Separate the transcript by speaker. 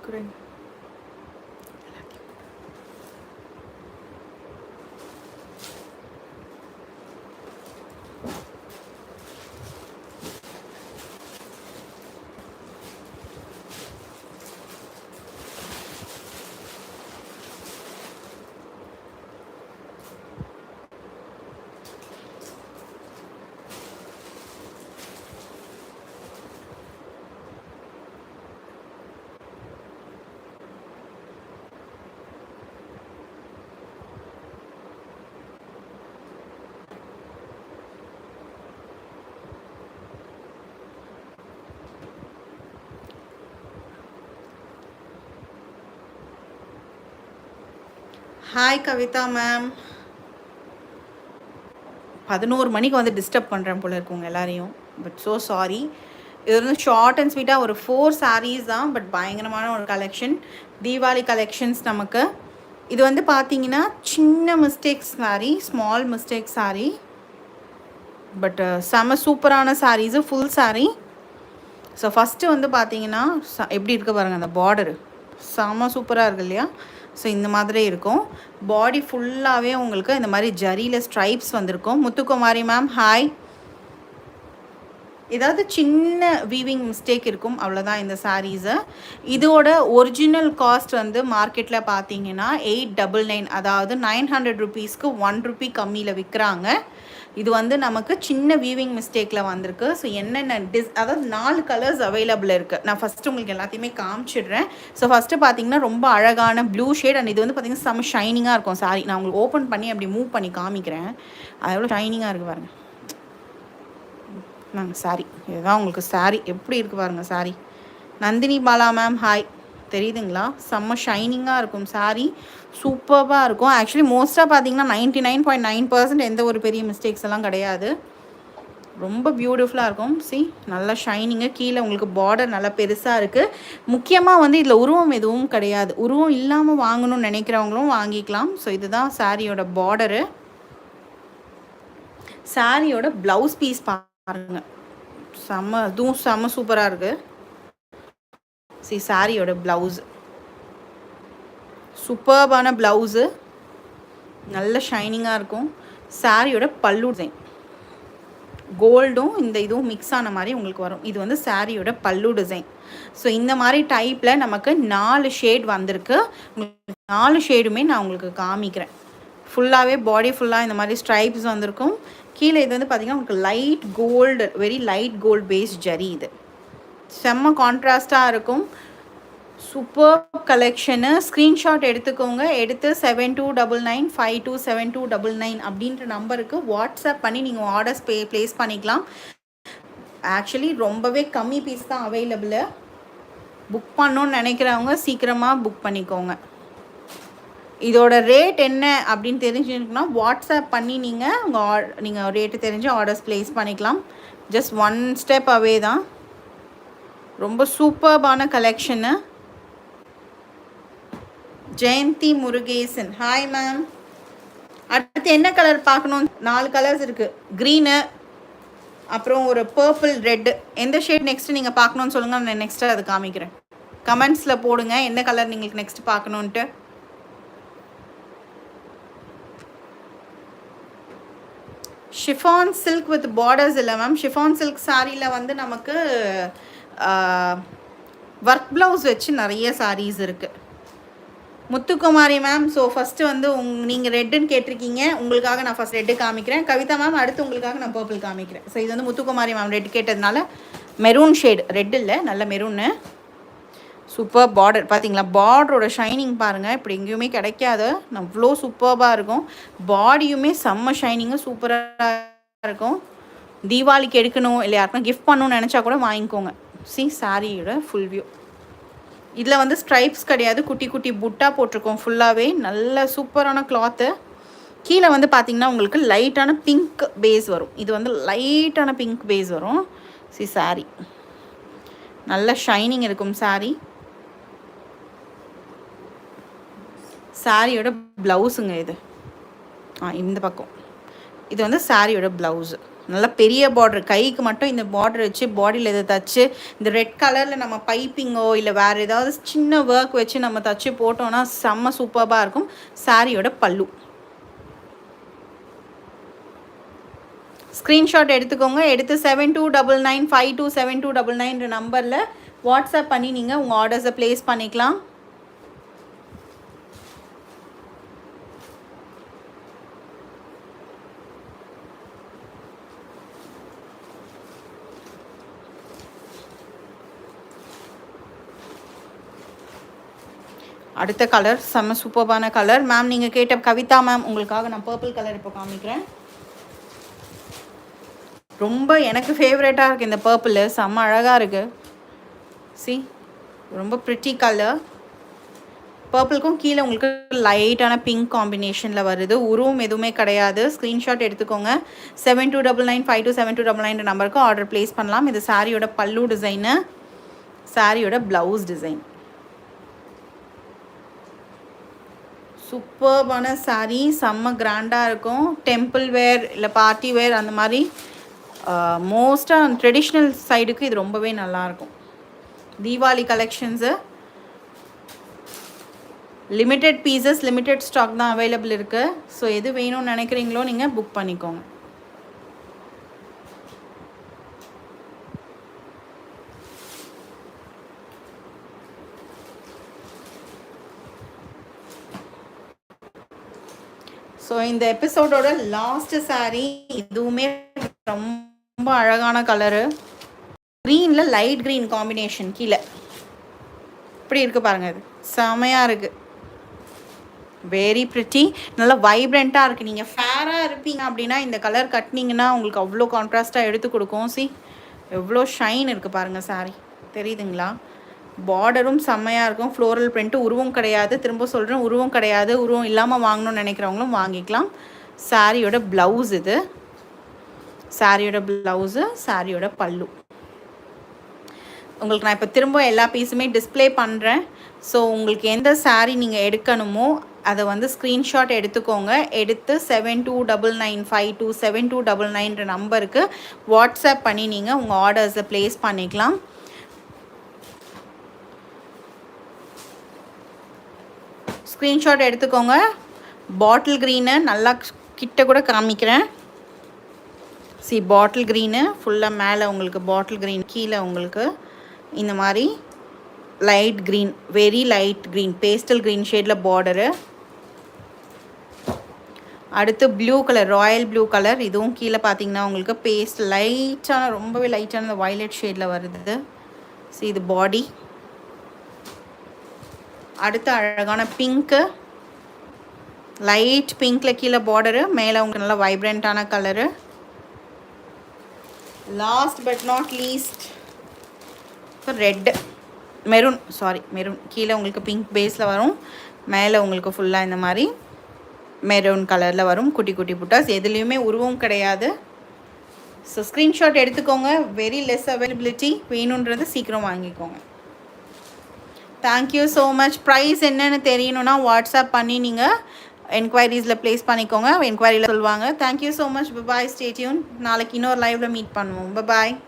Speaker 1: 그래. Hi Kavitha ma'am பதினோரு மணிக்கு வந்து டிஸ்டர்ப் பண்ணுறேன் போல இருக்குங்க எல்லாரையும். பட் ஸோ சாரி இது வந்து ஷார்ட் அண்ட் ஸ்வீட்டாக ஒரு ஃபோர் சாரீஸ் தான் பட் பயங்கரமான ஒரு கலெக்ஷன் தீபாவளி கலெக்ஷன்ஸ் நமக்கு. இது வந்து பார்த்தீங்கன்னா சின்ன mistake sari small mistake sari but செம சூப்பரான saris full sari so first வந்து பார்த்தீங்கன்னா எப்படி இருக்க பாருங்கள் அந்த பார்டரு செம சூப்பராக இருக்கு இல்லையா? ஸோ இந்த மாதிரி இருக்கும். பாடி ஃபுல்லாகவே உங்களுக்கு இந்த மாதிரி ஜரியில் ஸ்ட்ரைப்ஸ் வந்திருக்கும். முத்துக்குமாரி மேம் ஹாய் ஏதாவது சின்ன வீவிங் மிஸ்டேக் இருக்கும் அவ்வளோதான் இந்த சாரீஸை இதோட ஒரிஜினல் காஸ்ட் வந்து மார்க்கெட்டில் பார்த்தீங்கன்னா எயிட் டபுள் நைன் அதாவது நைன் ஹண்ட்ரட் ருபீஸ்க்கு ஒன் ருபி கம்மியில் விற்கிறாங்க இது வந்து நமக்கு சின்ன வீவிங் மிஸ்டேக்கில் வந்திருக்கு. ஸோ என்னென்ன டிஸ் அதாவது நாலு கலர்ஸ் அவைலபிள் இருக்குது நான் ஃபஸ்ட்டு உங்களுக்கு எல்லாத்தையுமே காமிச்சிடுறேன். ஸோ ஃபஸ்ட்டு பார்த்தீங்கன்னா ரொம்ப அழகான ப்ளூ ஷேட் அண்ட் இது வந்து பார்த்திங்கன்னா செம்ம ஷைனிங்காக இருக்கும். சாரி நான் உங்களுக்கு ஓப்பன் பண்ணி அப்படி மூவ் பண்ணி காமிக்கிறேன். அது எவ்வளோ ஷைனிங்காக இருக்குது பாருங்கள் நாங்கள் சாரி இதுதான் உங்களுக்கு சாரி எப்படி இருக்குது பாருங்கள் சாரி நந்தினி பாலா மேம் ஹாய் தெரியுதுங்களா? செம்ம ஷைனிங்காக இருக்கும் சாரீ சூப்பராக இருக்கும். ஆக்சுவலி மோஸ்ட்டாக பார்த்தீங்கன்னா ninety nine point nine percent எந்த ஒரு பெரிய மிஸ்டேக்ஸ் எல்லாம் கிடையாது. ரொம்ப பியூட்டிஃபுல்லாக இருக்கும். சி நல்லா ஷைனிங்காக கீழே உங்களுக்கு பார்டர் நல்லா பெருசாக இருக்குது முக்கியமாக வந்து இதில் உருவம் எதுவும் கிடையாது. உருவம் இல்லாமல் வாங்கணும்னு நினைக்கிறவங்களும் வாங்கிக்கலாம். ஸோ இதுதான் சாரியோட பார்டரு சாரியோட ப்ளவுஸ் பீஸ் பாருங்கள் செம்ம இதுவும் செம்ம சூப்பராக இருக்குது சி சாரியோட ப்ளவுஸ் சூப்பர்பான ப்ளவுஸு நல்ல ஷைனிங்காக இருக்கும். சாரியோட பல்லு டிசைன் கோல்டும் இந்த இதுவும் மிக்ஸ் ஆன மாதிரி உங்களுக்கு வரும். இது வந்து சாரியோட பல்லு டிசைன் ஸோ இந்த மாதிரி டைப்பில் நமக்கு நாலு ஷேட் வந்திருக்கு. நாலு ஷேடுமே நான் உங்களுக்கு காமிக்கிறேன். ஃபுல்லாகவே பாடி ஃபுல்லாக இந்த மாதிரி ஸ்ட்ரைப்ஸ் வந்திருக்கும். கீழே இது வந்து பார்த்திங்கன்னா உங்களுக்கு light gold very light gold base zari இது. செம்ம கான்ட்ராஸ்டாக இருக்கும். சூப்பர் கலெக்ஷனு ஸ்க்ரீன்ஷாட் எடுத்துக்கோங்க. எடுத்து seven two double nine five two seven two double nine அப்படின்ற நம்பருக்கு வாட்ஸ்அப் பண்ணி நீங்கள் ஆர்டர்ஸ் பே ப்ளேஸ் பண்ணிக்கலாம். ஆக்சுவலி ரொம்பவே கம்மி பீஸ் தான் அவைலபிள் புக் பண்ணணுன்னு நினைக்கிறவங்க சீக்கிரமாக புக் பண்ணிக்கோங்க. இதோட ரேட் என்ன அப்படின்னு தெரிஞ்சுக்கணும்னா வாட்ஸ்அப் பண்ணி நீங்கள் உங்கள் நீங்கள் ரேட்டு தெரிஞ்சு ஆர்டர்ஸ் ப்ளேஸ் பண்ணிக்கலாம். ஜஸ்ட் ஒன் ஸ்டெப் அவே தான். ரொம்ப சூப்பர்பான collection Jayanthi Murugesan. Hi ma'am அடுத்து என்ன கலர் பார்க்கணும்? நாலு கலர்ஸ் இருக்குது க்ரீனு அப்புறம் ஒரு பர்பிள் ரெட்டு எந்த ஷேட் நெக்ஸ்ட்டு நீங்கள் பார்க்கணுன்னு சொல்லுங்கள் நான் நெக்ஸ்ட்டு அது காமிக்கிறேன். கமெண்ட்ஸில் போடுங்க எந்த கலர் நீங்கள் நெக்ஸ்ட் பார்க்கணுன்ட்டு ஷிஃபான் சில்க் வித் பார்டர்ஸ் இல்லை மேம் ஷிஃபான் சில்க் சாரியில் வந்து நமக்கு ஒர்க் ப்ளவுஸ் வச்சு நிறைய சாரீஸ் இருக்குது முத்துக்குமாரி மேம் ஸோ ஃபஸ்ட்டு வந்து உங் நீங்கள் ரெட்டுன்னு கேட்டிருக்கீங்க. உங்களுக்காக நான் ஃபஸ்ட் ரெட்டு காமிக்கிறேன். கவிதா மேம் அடுத்து உங்களுக்காக நான் பர்பிள் காமிக்கிறேன். ஸோ இது வந்து முத்துக்குமாரி மேம் ரெட் கேட்டதுனால மெரூன் ஷேடு ரெட் இல்லை நல்ல மெரூன்னு சூப்பர் பார்டர் பார்த்தீங்களா பார்டரோட ஷைனிங் பாருங்கள் இப்படி எங்கேயுமே கிடைக்காது அவ்வளோ சூப்பர்பாக இருக்கும். பாடியுமே செம்ம ஷைனிங்கும் சூப்பராக இருக்கும். தீபாவளிக்கு எடுக்கணும் இல்லை யாருக்கும் கிஃப்ட் பண்ணணும்னு நினச்சா கூட வாங்கிக்கோங்க. சி சாரியோட ஃபுல் வியூ இதில் வந்து ஸ்ட்ரைப்ஸ் கிடையாது. குட்டி குட்டி புட்டா போட்டிருக்கோம் ஃபுல்லாகவே நல்ல சூப்பரான கிளாத்து கீழே வந்து பார்த்திங்கன்னா உங்களுக்கு லைட்டான பிங்க் பேஸ் வரும். இது வந்து லைட்டான பிங்க் பேஸ் வரும். சி சாரி. நல்ல ஷைனிங் இருக்கும் சாரி. சாரியோட ப்ளவுஸுங்க இது. ஆ இந்த பக்கம். இது வந்து சாரியோட ப்ளவுஸு நல்லா பெரிய பார்டர் கைக்கு மட்டும் இந்த பார்டர் வச்சு பாடியில் இதை தச்சு இந்த ரெட் கலரில் நம்ம பைப்பிங்கோ இல்லை வேறு ஏதாவது சின்ன ஒர்க் வச்சு நம்ம தச்சு போட்டோன்னா செம்ம சூப்பராக இருக்கும். சாரியோட பல்லு. ஸ்க்ரீன்ஷாட் எடுத்துக்கோங்க. எடுத்து seven two double nine five two seven two double நைன்ற நம்பரில் வாட்ஸ்அப் பண்ணி நீங்கள் உங்கள் ஆர்டர்ஸை ப்ளேஸ் பண்ணிக்கலாம். அடுத்த கலர் செம்ம சூப்பர்பான கலர் மேம் நீங்கள் கேட்ட கவிதா மேம் உங்களுக்காக நான் பர்பிள் கலர் இப்போ காமிக்கிறேன். ரொம்ப எனக்கு ஃபேவரட்டாக இருக்குது இந்த பர்பிள் செம்ம அழகாக இருக்குது சி ரொம்ப ப்ரிட்டி கலர் பர்பிளுக்கும் கீழே உங்களுக்கு லைட்டான பிங்க் காம்பினேஷனில் வருது. உருவம் எதுவுமே கிடையாது. ஸ்க்ரீன்ஷாட் எடுத்துக்கோங்க. Seven two double nine five two seven two double nine நம்பருக்கு ஆர்டர் ப்ளேஸ் பண்ணலாம். இது சாரியோட பல்லு டிசைனு சாரியோட ப்ளவுஸ் டிசைன் சூப்பர்பான சாரீ செம்ம கிராண்டாக இருக்கும். டெம்பிள் வேர் இல்லை பார்ட்டி வேர் அந்த மாதிரி. மோஸ்ட்டாக ட்ரெடிஷ்னல் சைடுக்கு இது ரொம்பவே நல்லாயிருக்கும் Deepavali collections limited pieces limited stock தான் அவைலபிள் இருக்குது ஸோ எது வேணும்னு நினைக்கிறீங்களோ நீங்கள் புக் பண்ணிக்கோங்க. ஸோ இந்த எபிசோடோட லாஸ்ட் சாரீ இதுவுமே ரொம்ப அழகான கலரு க்ரீனில் லைட் க்ரீன் காம்பினேஷன் கீழே. இப்படி இருக்குது பாருங்கள் இது. செமையாக இருக்குது வெரி ப்ரிட்டி நல்லா வைப்ரண்ட்டாக இருக்குது நீங்கள் ஃபேராக இருப்பீங்க அப்படின்னா இந்த கலர் கட்டினீங்கன்னா உங்களுக்கு அவ்வளோ கான்ட்ராஸ்ட்டாக எடுத்து கொடுக்கும். சி எவ்வளோ ஷைன் இருக்குது பாருங்கள் சாரி தெரியுதுங்களா? பார்டரும் செம்மையாக இருக்கும். ஃப்ளோரல் பிரிண்ட்டு உருவம் கிடையாது. திரும்ப சொல்கிறேன் உருவம் கிடையாது. உருவம் இல்லாமல் வாங்கணும்னு நினைக்கிறவங்களும் வாங்கிக்கலாம். சாரியோட ப்ளவுஸ் இது. சாரியோட ப்ளவுஸு சாரியோட பல்லு. உங்களுக்கு நான் இப்போ திரும்ப எல்லா பீஸுமே டிஸ்பிளே பண்ணுறேன் ஸோ உங்களுக்கு எந்த சாரீ நீங்கள் எடுக்கணுமோ அதை வந்து ஸ்க்ரீன்ஷாட் எடுத்துக்கோங்க. எடுத்து seven two double nine five two seven two double நைன்ற நம்பருக்கு வாட்ஸ்அப் பண்ணி நீங்கள் உங்கள் ஆர்டர்ஸை ப்ளேஸ் பண்ணிக்கலாம். ஸ்க்ரீன்ஷாட் எடுத்துக்கோங்க. பாட்டில் க்ரீனு நல்லா கிட்ட கூட காமிக்கிறேன். சி பாட்டில் க்ரீனு ஃபுல்லாக மேலே உங்களுக்கு பாட்டில் க்ரீன் கீழே உங்களுக்கு இந்த மாதிரி light green very light green pastel green ஷேடில் பார்டரு அடுத்து blue colour royal blue colour இதுவும் கீழே பார்த்தீங்கன்னா உங்களுக்கு பேஸ்ட் லைட்டான ரொம்பவே லைட்டான வயலட் ஷேடில் வருது. ஸோ இது பாடி அடுத்து அழகான பிங்க்கு லைட் பிங்க்கில் கீழே பார்டரு மேலே உங்களுக்கு நல்லா வைப்ரண்ட்டான colour last but not least red maroon sari maroon கீழே உங்களுக்கு பிங்க் பேஸில் வரும். மேலே உங்களுக்கு ஃபுல்லாக இந்த மாதிரி மெரூன் கலரில் வரும். குட்டி குட்டி புட்டாஸ். எதுலேயுமே உருவம் கிடையாது. ஸோ ஸ்க்ரீன்ஷாட் எடுத்துக்கோங்க. வெரி லெஸ் அவைலபிலிட்டி வேணுன்றது சீக்கிரம் வாங்கிக்கோங்க. தேங்க்யூ ஸோ மச் ப்ரைஸ் என்னென்னு தெரியணும்னா வாட்ஸ்அப் பண்ணி நீங்கள் என்கொயரிஸில் ப்ளேஸ் பண்ணிக்கோங்க. என்கொயரியில் சொல்லுவாங்க. Thank you so much bye bye stay tuned நாளைக்கு இன்னொரு லைவில் மீட் பண்ணுவோம். பபாய்